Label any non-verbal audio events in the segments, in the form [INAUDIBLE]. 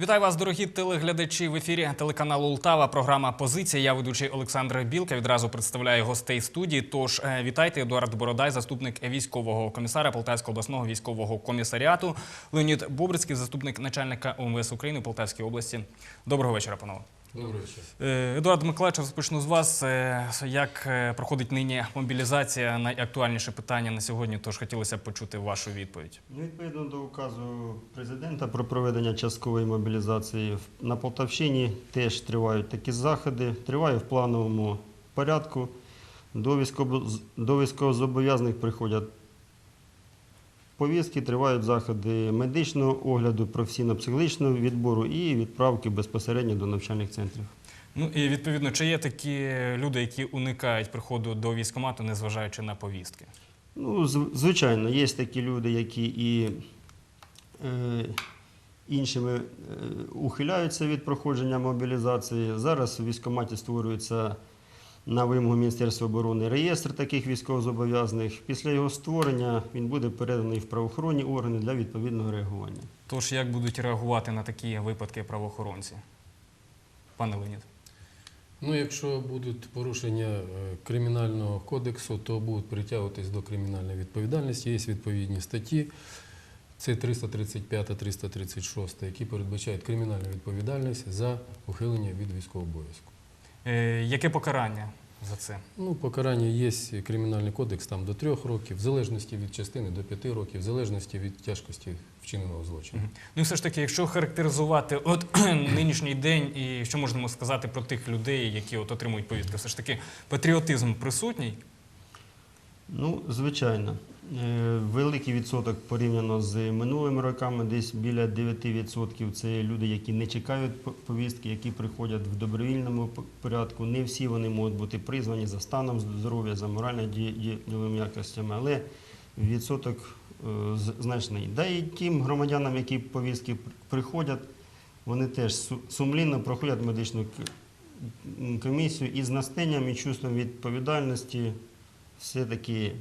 Вітаю вас, дорогі телеглядачі. В ефірі телеканалу Ултава. Програма Позиція. Я ведучий Олександр Білка. Відразу представляю гостей студії. Тож е, вітайте, Едуард Бородай, заступник військового комісара Полтавського обласного військового комісаріату. Леонід Бобрицький, заступник начальника ОМВС України в Полтавській області. Доброго вечора, панове. Добрий вечір. Е, Едуард Миколаївич, розпочну з вас. Е, Як е, проходить нині мобілізація? Найактуальніше питання на сьогодні. Тож хотілося б почути вашу відповідь. Ну, Відповідно до указу президента про проведення часткової мобілізації в- на Полтавщині теж тривають такі заходи. Триває в плановому порядку. До військовозобов'язаних приходять повістки, тривають заходи медичного огляду, професійно-психологічного відбору і відправки безпосередньо до навчальних центрів. Ну і відповідно, чи є такі люди, які уникають приходу до військкомату, незважаючи на повістки? Ну, звичайно, є такі люди, які і е, іншими е, ухиляються від проходження мобілізації. Зараз у військкоматі створюється на вимогу Міністерства оборони реєстр таких військовозобов'язаних. Після його створення він буде переданий в правоохоронні органи для відповідного реагування. Тож як будуть реагувати на такі випадки правоохоронці? Пане Леонід. Ну, якщо будуть порушення е, кримінального кодексу, то будуть притягуватись до кримінальної відповідальності. Є відповідні статті. Це 335 336, які передбачають кримінальну відповідальність за ухилення від військового обов'язку. Е, яке покарання за це? Ну, покарання є кримінальний кодекс там до трьох років, в залежності від частини до п'яти років, в залежності від тяжкості вчиненого злочину. Ну і все ж таки, якщо характеризувати от [CLEARS THROAT] нинішній день, і що можемо сказати про тих людей, які от отримують повістки, все ж таки патріотизм присутній. Ну, звичайно. Е, Великий відсоток порівняно з минулими роками, десь біля 9% це люди, які не чекають повістки, які приходять в добровільному порядку. Не всі вони можуть бути призвані за станом здоров'я, за морально-діловими якостями, але відсоток е, значний. Да і тим громадянам, які повістки приходять, вони теж сумлінно проходять медичну комісію і з настенням і чувством відповідальності все-таки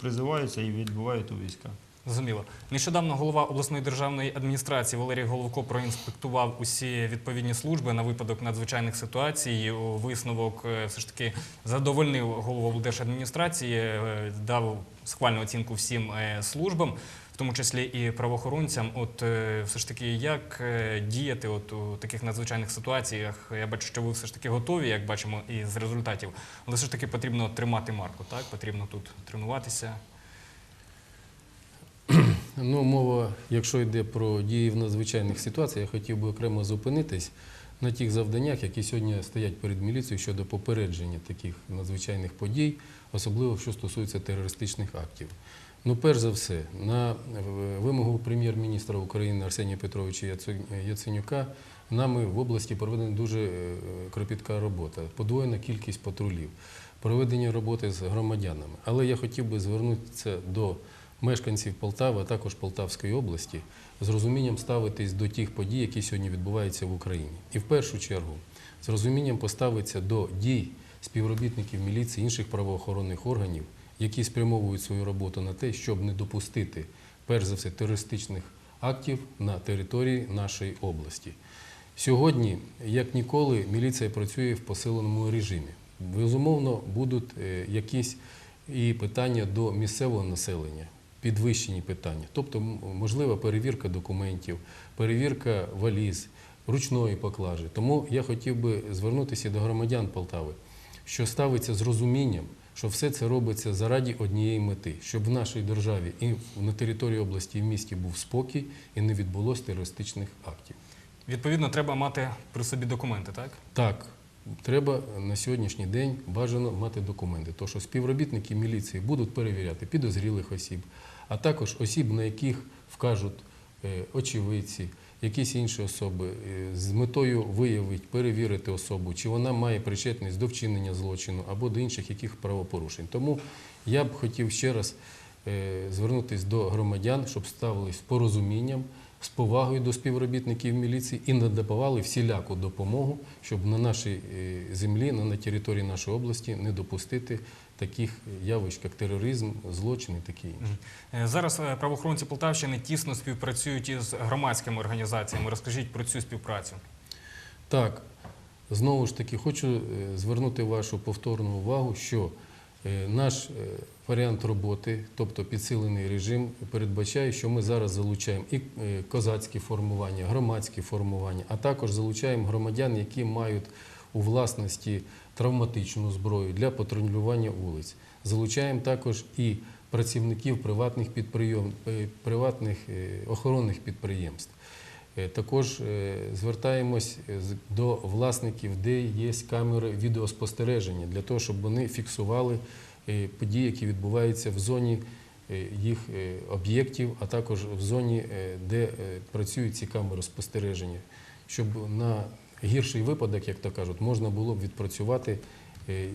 призиваються і відбувають у війська. Зрозуміло. Нещодавно голова обласної державної адміністрації Валерій Головко проінспектував усі відповідні служби на випадок надзвичайних ситуацій. Висновок е, все ж таки задовольнив голову облдержадміністрації, е, дав схвальну оцінку всім е, службам, в тому числі і правоохоронцям. От е, все ж таки, як е, діяти от у таких надзвичайних ситуаціях? Я бачу, що ви все ж таки готові, як бачимо, із результатів, але все ж таки потрібно тримати марку. Так потрібно тут тренуватися. [CLEARS THROAT] Ну, мова, якщо йде про дії в надзвичайних ситуаціях, я хотів би окремо зупинитись на тих завданнях, які сьогодні стоять перед міліцією щодо попередження таких надзвичайних подій, особливо що стосується терористичних актів. Ну, перш за все, на е, вимогу прем'єр-міністра України Арсенія Петровича Яценюка нами в області проведена дуже е, кропітка робота, подвоєна кількість патрулів, проведення роботи з громадянами. Але я хотів би звернутися до мешканців Полтави, а також Полтавської області, з розумінням ставитись до тих подій, які сьогодні відбуваються в Україні. І в першу чергу з розумінням поставитися до дій співробітників міліції інших правоохоронних органів, які спрямовують свою роботу на те, щоб не допустити, перш за все, терористичних актів на території нашої області. Сьогодні, як ніколи, міліція працює в посиленому режимі. Безумовно, будуть е, якісь і питання до місцевого населення, підвищені питання, тобто можлива перевірка документів, перевірка валіз, ручної поклажі. Тому я хотів би звернутися до громадян Полтави, що ставиться з розумінням, що все це робиться заради однієї мети, щоб в нашій державі і на території області і в місті був спокій і не відбулось терористичних актів. Відповідно, треба мати при собі документи, так? Так, треба на сьогоднішній день бажано мати документи, тому що співробітники міліції будуть перевіряти підозрілих осіб, а також осіб, на яких вкажуть е, очевидці, якісь інші особи, е, з метою виявити, перевірити особу, чи вона має причетність до вчинення злочину або до інших яких правопорушень. Тому я б хотів ще раз е, звернутися до громадян, щоб ставились з порозумінням з повагою до співробітників міліції і надавали всіляку допомогу, щоб на нашій е, землі, на території нашої області не допустити таких явищ, як тероризм, злочин і таке інше. Е, Зараз е, правоохоронці Полтавщини тісно співпрацюють із громадськими організаціями. Розкажіть про цю співпрацю. Так, знову ж таки, хочу е, звернути вашу повторну увагу, що наш варіант роботи, тобто підсилений режим, передбачає, що ми зараз залучаємо і козацькі формування, громадські формування, а також залучаємо громадян, які мають у власності травматичну зброю для патрулювання вулиць. Залучаємо також і працівників приватних підприєм, е, приватних е, охоронних підприємств. Е, Також звертаємось до власників, де є камери відеоспостереження, для того, щоб вони фіксували події, які відбуваються в зоні їх об'єктів, а також в зоні, де працюють ці камери спостереження, щоб на гірший випадок, як то кажуть, можна було б відпрацювати е,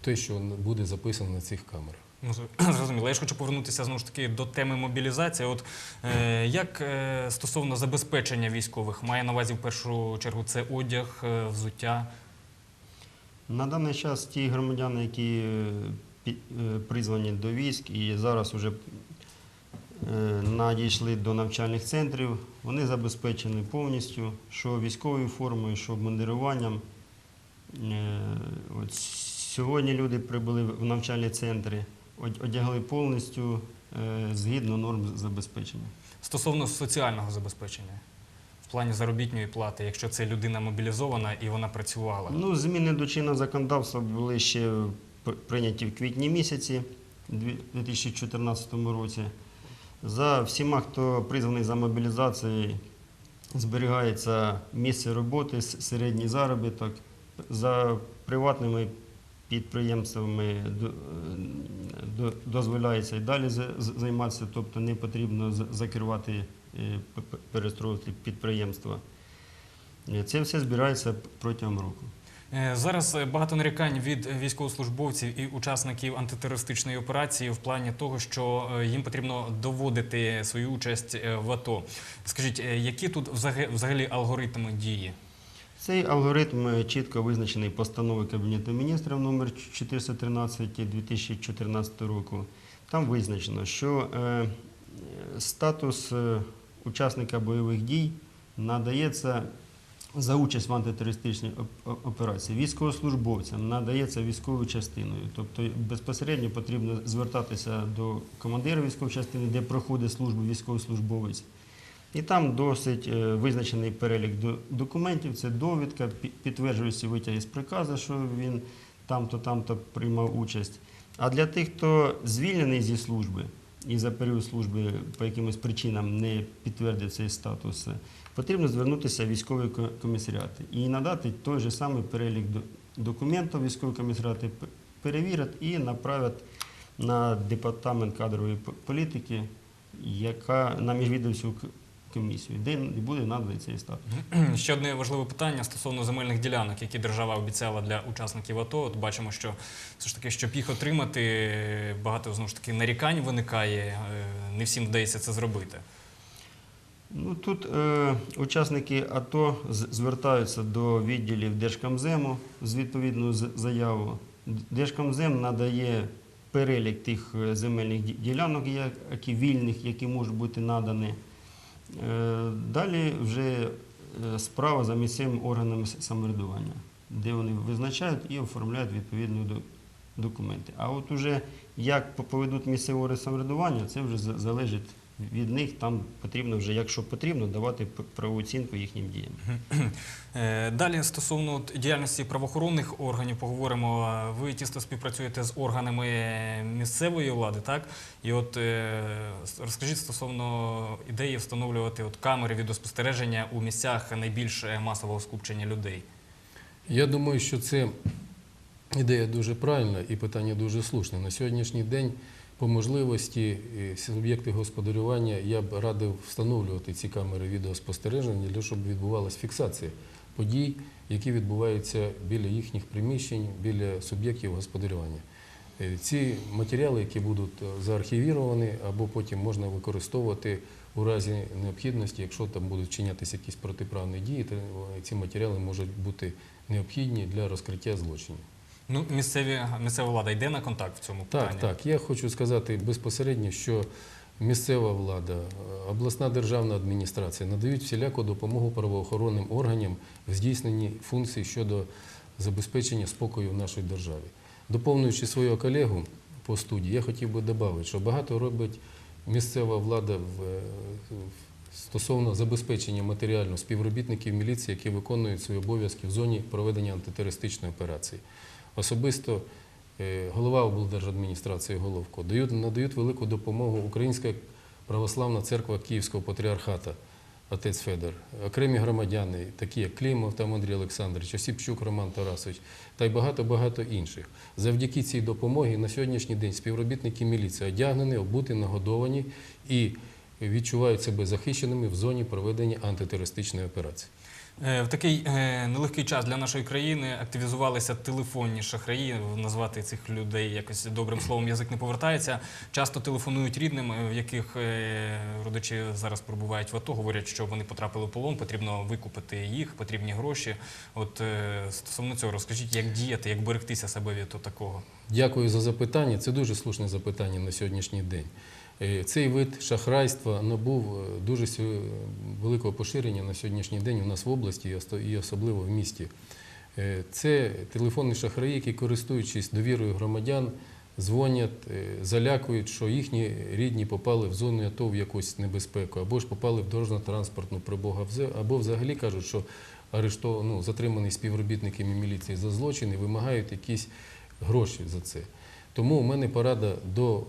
те, що буде записано на цих камерах. Ну, [CLEARS THROAT] Зрозуміло. Я ж хочу повернутися знову ж таки до теми мобілізації. От е, як е, стосовно забезпечення військових, має на увазі в першу чергу це одяг, е, взуття. На даний час ті громадяни, які призвані до військ і зараз вже надійшли до навчальних центрів, вони забезпечені повністю, що військовою формою, що обмундируванням. Е, От сьогодні люди прибули в навчальні центри, одягли повністю е, згідно норм забезпечення. Стосовно соціального забезпечення в плані заробітної плати, якщо це людина мобілізована і вона працювала. Ну, зміни до чинного законодавства були ще прийняті в квітні місяці дві- 2014 році. За всіма, хто призваний за мобілізацією, зберігається місце роботи, середній заробіток. За приватними підприємствами до- до- дозволяється і далі займатися, тобто не потрібно закривати, е, п- п- перестроювати підприємства. Е, Це все збирається протягом року. Е, Зараз е, багато нарікань від військовослужбовців і учасників антитерористичної операції в плані того, що е, їм потрібно доводити свою участь в АТО. Скажіть, які тут взагалі алгоритми дії? Цей алгоритм чітко визначений постановою Кабінету міністрів номер 413 2014 року. Там визначено, що статус учасника бойових дій надається за участь в антитерористичній операції військовослужбовцям, надається військовою частиною. Тобто безпосередньо потрібно звертатися до командира військової частини, де проходить службу військовослужбовець. І там досить е, визначений перелік документів. Це довідка, пі- підтверджуючи витяги з приказу, що він там-то, там-то приймав участь. А для тих, хто звільнений зі служби і за період служби по якимось причинам не підтвердив цей статус, потрібно звернутися в військові ко- комісаріати і надати той же самий перелік документів військові комісаріати перевірять і направлять на департамент кадрової політики, яка на міжвідомчу комісію, де буде наданий цей статус. Ще одне важливе питання стосовно земельних ділянок, які держава обіцяла для учасників АТО. От бачимо, що все ж таки, щоб їх отримати, багато знову ж таки нарікань виникає. е, Не всім вдається це зробити. Ну, тут е, учасники АТО звертаються до відділів Держкомзему з відповідною заявою. Держкомзем надає перелік тих е, земельних ділянок, які вільних, які можуть бути надані. Е, далі вже е, справа за місцевими органами самоврядування, де вони визначають і оформляють відповідні документи. А от уже як поведуть місцеве самоврядування, це вже залежить від них. Там потрібно вже, якщо потрібно, давати правову оцінку їхнім діям. Е, Далі стосовно діяльності правоохоронних органів поговоримо. Ви тісно співпрацюєте з органами місцевої влади, так? І от е, розкажіть стосовно ідеї встановлювати от камери відеоспостереження у місцях найбільш е, масового скупчення людей. Я думаю, що це ідея дуже правильна і питання дуже слушне. На сьогоднішній день, по можливості, е, суб'єкти господарювання я б радив встановлювати ці камери відеоспостереження для щоб відбувалася фіксація подій, які відбуваються біля їхніх приміщень, біля суб'єктів господарювання. Е, Ці матеріали, які будуть е, заархівіровані, або потім можна використовувати у разі необхідності, якщо там будуть вчинятися якісь протиправні дії, ці матеріали можуть бути необхідні для розкриття злочинів. Ну, місцеві, місцева влада йде на контакт в цьому питанні? Так, так. Я хочу сказати безпосередньо, що місцева влада, обласна державна адміністрація надають всіляку допомогу правоохоронним органам в здійсненні функцій щодо забезпечення спокою в нашій державі. Доповнюючи свого колегу по студії, я хотів би додати, що багато робить місцева влада в, е, в- стосовно забезпечення матеріально співробітників міліції, які виконують свої обов'язки в зоні проведення антитерористичної операції. Особисто е, голова облдержадміністрації Головко дають, надають велику допомогу Українська православна церква Київського патріархата, отець Федор, окремі громадяни, такі як Клімов там Андрій Олександрович, Осіпчук Роман Тарасович та й багато-багато інших. Завдяки цій допомогі на сьогоднішній день співробітники міліції одягнені, обуті, нагодовані і відчувають себе захищеними в зоні проведення антитерористичної операції. Е, В такий е, нелегкий час для нашої країни активізувалися телефонні шахраї. Назвати цих людей якось добрим словом язик не повертається. Часто телефонують рідним, е, в яких родичі зараз перебувають в АТО. Говорять, що вони потрапили в полон, потрібно викупити їх, потрібні гроші. От стосовно цього, розкажіть, як діяти, як берегтися себе від такого. Дякую за запитання. Це дуже слушне запитання на сьогоднішній день. Е, Цей вид шахрайства набув е, дуже великого поширення на сьогоднішній день у нас в області і особливо в місті. Е, Це телефонні шахраї, які, користуючись довірою громадян, дзвонять, залякують, що їхні рідні попали в зону АТО в якусь небезпеку, або ж попали в дорожньо-транспортну прибогу, або взагалі кажуть, що арештов... ну, затримані співробітниками міліції за злочин і вимагають якісь гроші за це. Тому у мене порада до е,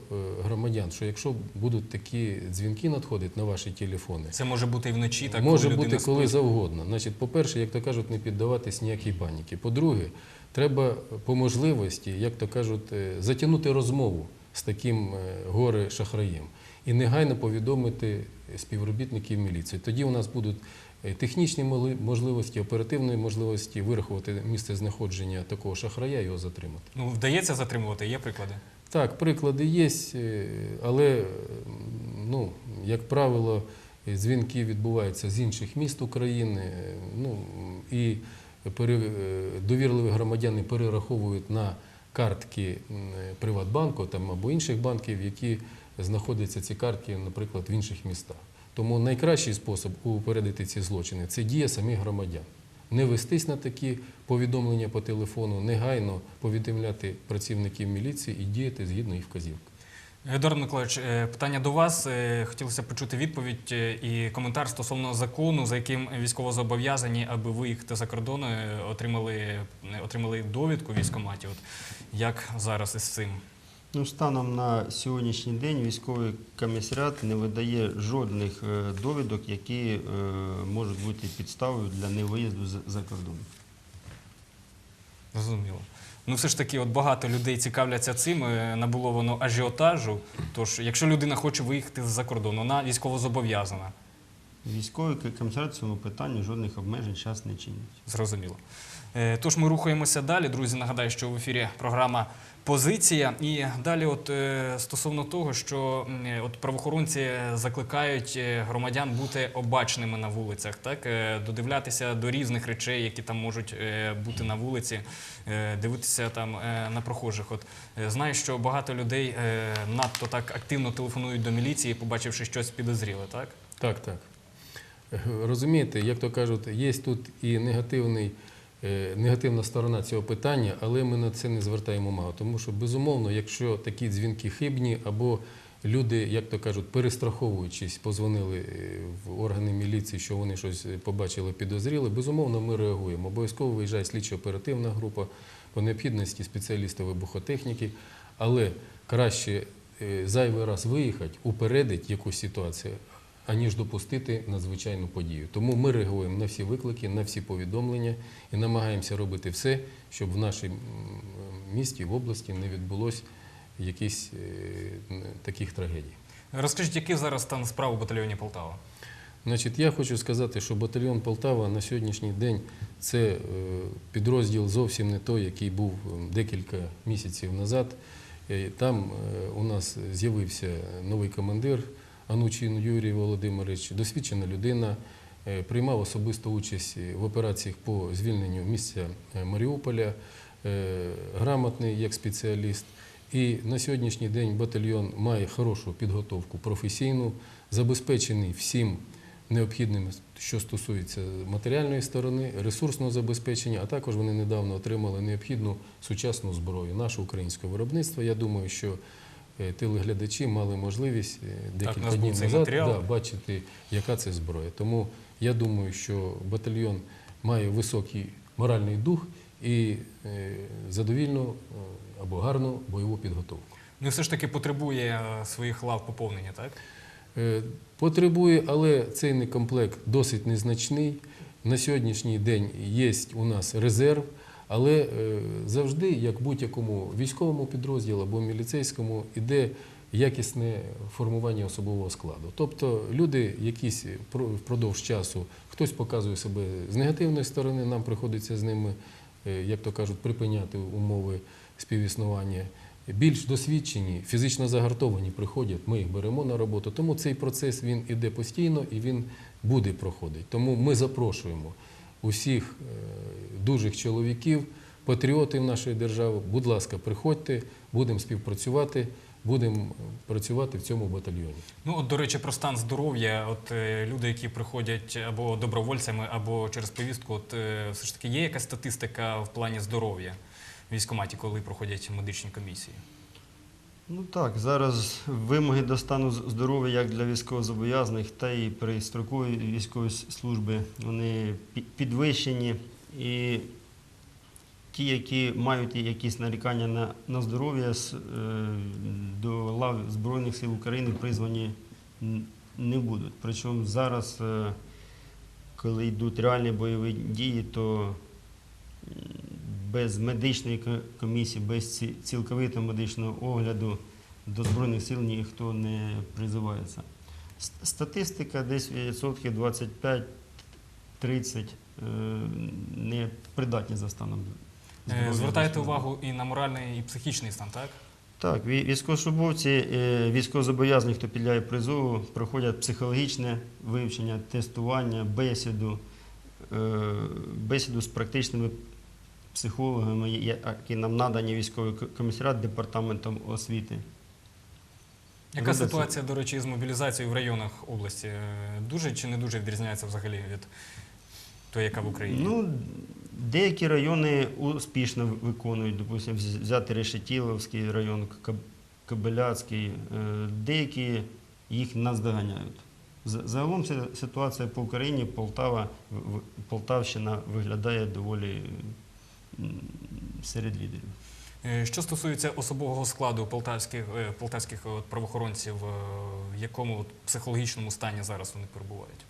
громадян, що якщо будуть такі дзвінки надходити на ваші телефони, Це може бути і вночі, так може коли бути коли спить. завгодно. Значить, по-перше, як то кажуть, не піддаватись ніякій паніки. По-друге, треба по можливості, як то кажуть, е, затягнути розмову з таким е, горе шахраєм і негайно повідомити співробітників міліції. Тоді у нас будуть технічні можливості, оперативні можливості вирахувати місце знаходження такого шахрая і його затримати. Ну, вдається затримувати, є приклади. Так, приклади є, е, але, е, ну, як правило, е, дзвінки відбуваються з інших міст України. е, Ну, і е, довірливі громадяни перераховують на картки е, Приватбанку там, або інших банків, які знаходяться ці картки, наприклад, в інших містах. Тому найкращий спосіб упередити ці злочини це дія самих громадян. Не вестись на такі повідомлення по телефону, негайно повідомляти працівників міліції і діяти згідно їх вказівок. Едуард Миколаївич, е, питання до вас. Е, Хотілося почути відповідь е, і коментар стосовно закону, за яким військовозобов'язані, аби виїхати за кордон, отримали, отримали довідку військоматів. От як зараз із цим? Ну, станом на сьогоднішній день військовий комісаріат не видає жодних е, довідок, які е, можуть бути підставою для невиїзду за- кордон. Зрозуміло. Ну, все ж таки, от багато людей цікавляться цим, е, набуло воно ажіотажу. Тож, якщо людина хоче виїхати за кордон, вона військовозобов'язана. Військовий комісаріат в цьому питанні жодних обмежень зараз не чинить. Зрозуміло. Е, Тож ми рухаємося далі. Друзі, нагадаю, що в ефірі програма Позиція. І далі, от е, стосовно того, що е, от правоохоронці закликають громадян бути обачними на вулицях, так додивлятися до різних речей, які там можуть бути на вулиці, дивитися там на прохожих. От знаю, що багато людей надто так активно телефонують до міліції, побачивши щось підозріле, так? Так, так. Розумієте, як то кажуть, є тут і негативний, негативна сторона цього питання, але ми на це не звертаємо увагу. Тому що, безумовно, якщо такі дзвінки хибні, або люди, як то кажуть, перестраховуючись, позвонили е, в органи міліції, що вони щось е, побачили, підозріли, безумовно, ми реагуємо. Обов'язково виїжджає слідчо-оперативна група, по необхідності спеціалісти вибухотехніки, але краще е, зайвий раз виїхати, упередить якусь ситуацію, аніж допустити надзвичайну подію. Тому ми реагуємо на всі виклики, на всі повідомлення і намагаємося робити все, щоб в нашому місті, в області не відбулося якихось е, таких трагедій. Розкажіть, який зараз стан справ у батальйоні Полтава? Значить, я хочу сказати, що батальйон Полтава на сьогоднішній день це е, підрозділ зовсім не той, який був е, декілька місяців назад. Там у нас з'явився новий командир Анучин Юрій Володимирович, досвідчена людина, е, приймав особисту участь в операціях по звільненню місця е, Маріуполя, е, грамотний як спеціаліст. І на сьогоднішній день батальйон має хорошу підготовку професійну, забезпечений всім необхідним, що стосується матеріальної сторони, ресурсного забезпечення, а також вони недавно отримали необхідну сучасну зброю, наше українське виробництво. Я думаю, що телеглядачі мали можливість е, декілька був днів назад да, бачити, яка це зброя. Тому я думаю, що батальйон має високий моральний дух і е, задовільну е, або гарну бойову підготовку. Ну все ж таки потребує е, своїх лав поповнення, так? Е, Потребує, але цей некомплект досить незначний. На сьогоднішній день є у нас резерв, але е, завжди, як будь-якому військовому підрозділі або міліцейському, іде якісне формування особового складу. Тобто люди якісь впродовж часу, хтось показує себе з негативної сторони, нам приходиться з ними, е, як то кажуть, припиняти умови співіснування. Більш досвідчені, фізично загартовані приходять, ми їх беремо на роботу. Тому цей процес він іде постійно і він буде проходити. Тому ми запрошуємо усіх е, дужих чоловіків, патріотів нашої держави. Будь ласка, приходьте, будемо співпрацювати, будемо працювати в цьому батальйоні. Ну, от, до речі, про стан здоров'я. От е, люди, які приходять або добровольцями, або через повістку, от е, все ж таки є якась статистика в плані здоров'я в військкоматі, коли проходять медичні комісії? Ну так, зараз вимоги до стану здоров'я як для військовозобов'язаних, та і при строковій військовій с- службі вони підвищені. І ті, які мають якісь нарікання на, на здоров'я, е, до лав Збройних сил України призвані не будуть. Причому зараз, е, коли йдуть реальні бойові дії, то без медичної комісії, без ці- цілковитого медичного огляду до Збройних сил ніхто не призивається. Статистика десь відсотків 25-30 е, не придатні за станом. Е, Звертаєте увагу і на моральний, і психічний стан, так? Так, військовослужбовці, е, військовозобов'язані, хто підлягає призову, проходять психологічне вивчення, тестування, бесіду, бесіду з практичними психологами, які нам надані військовий ко- комісаріат департаментом освіти. Яка ситуація, до речі, з мобілізацією в районах області? Дуже чи не дуже відрізняється взагалі від тої, яка в Україні? Ну, деякі райони успішно виконують, допустимо, взяти Решетіловський район, Каб- Кобиляцький, е, деякі їх наздоганяють. Загалом ситуація по Україні, Полтава, Полтавщина виглядає доволі серед лідерів. Е, Що стосується особового складу полтавських, е, полтавських правоохоронців, е, в якому психологічному стані зараз вони перебувають?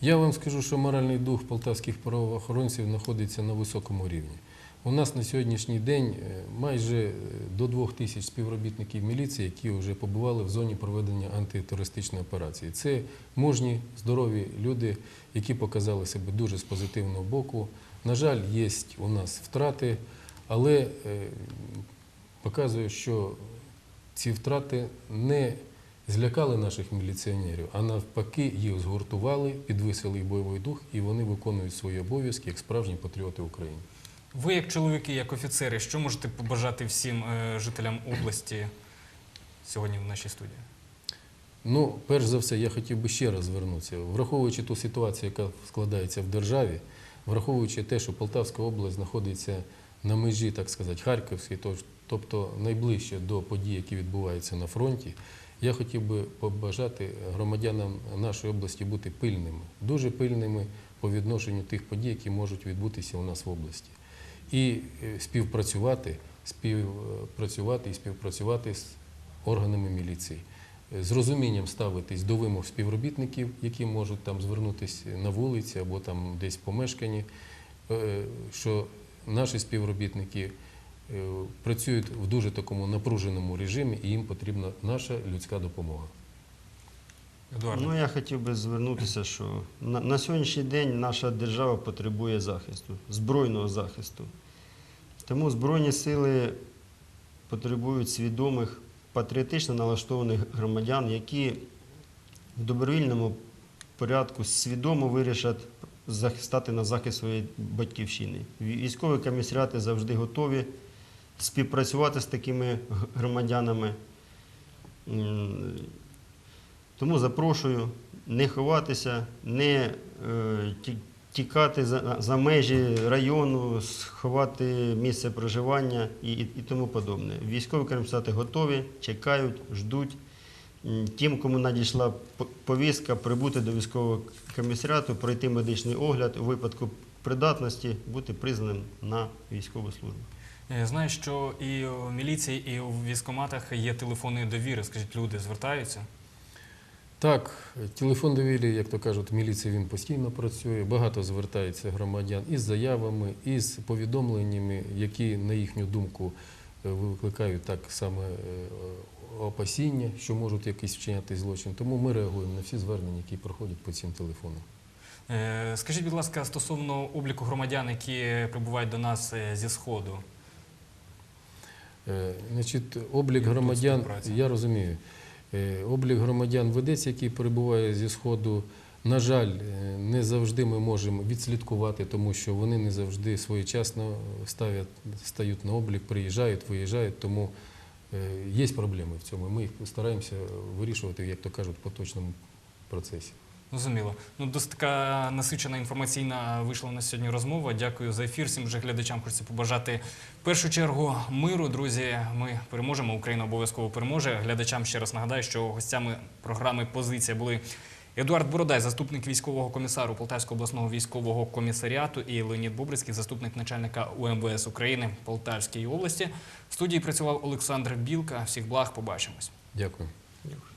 Я вам скажу, що моральний дух полтавських правоохоронців знаходиться на високому рівні. У нас на сьогоднішній день майже до двох тисяч співробітників міліції, які вже побували в зоні проведення антитерористичної операції. Це мужні, здорові люди, які показали себе дуже з позитивного боку. На жаль, є у нас втрати, але е, показує, що ці втрати не злякали наших міліціонерів, а навпаки їх згуртували, підвисили їх бойовий дух, і вони виконують свої обов'язки як справжні патріоти України. Ви, як чоловіки, як офіцери, що можете побажати всім е, жителям області сьогодні в нашій студії? Ну, перш за все, я хотів би ще раз звернутися. Враховуючи ту ситуацію, яка складається в державі, враховуючи те, що Полтавська область знаходиться на межі, так сказати, Харківської, тобто найближче до подій, які відбуваються на фронті, я хотів би побажати громадянам нашої області бути пильними, дуже пильними по відношенню тих подій, які можуть відбутися у нас в області. І е, співпрацювати, співпрацювати і співпрацювати з органами міліції з розумінням ставитись до вимог співробітників, які можуть там звернутися на вулиці або там десь в помешканні, е, що наші співробітники е, працюють в дуже такому напруженому режимі, і їм потрібна наша людська допомога. Ну, я хотів би звернутися, що на, на сьогоднішній день наша держава потребує захисту, збройного захисту. Тому Збройні сили потребують свідомих, патріотично налаштованих громадян, які в добровільному порядку свідомо вирішать стати на захист своєї батьківщини. Військові комісаріати завжди готові співпрацювати з такими громадянами. Тому запрошую не ховатися, не е, тікати за, за межі району, сховати місце проживання і, і, і тому подобне. Військові комісаріати готові, чекають, ждуть. Тим, кому надійшла повістка, прибути до військового комісаріату, пройти медичний огляд, у випадку придатності бути призваним на військову службу. Е, Знаю, що і у міліції, і у військкоматах є телефони довіри. Скажіть, люди звертаються. Так, телефон довіри, як то кажуть, міліції він постійно працює. Багато звертається громадян із заявами, із повідомленнями, які, на їхню думку, е, викликають так саме е, опасіння, що можуть якийсь вчиняти злочин. Тому ми реагуємо на всі звернення, які проходять по цим телефонам. Е, Скажіть, будь ласка, стосовно обліку громадян, які прибувають до нас зі сходу. Значить, облік громадян, я розумію, облік громадян ведеться, який перебуває зі Сходу. На жаль, е, не завжди ми можемо відслідкувати, тому що вони не завжди своєчасно стають на облік, приїжджають, виїжджають, тому е, є проблеми в цьому. Ми їх стараємося вирішувати, як то кажуть, в поточному процесі. Зрозуміло. Ну, досить така насичена інформаційна вийшла на сьогодні розмова. Дякую за ефір. Всім вже глядачам хочеться побажати в першу чергу миру. Друзі, ми переможемо. Україна обов'язково переможе. Глядачам ще раз нагадаю, що гостями програми Позиція були Едуард Бородай, заступник військового комісару Полтавського обласного військового комісаріату, і Леонід Бобрицький, заступник начальника УМВС України Полтавської області. В студії працював Олександр Білка. Всіх благ, побачимось. Дякую. Дякую.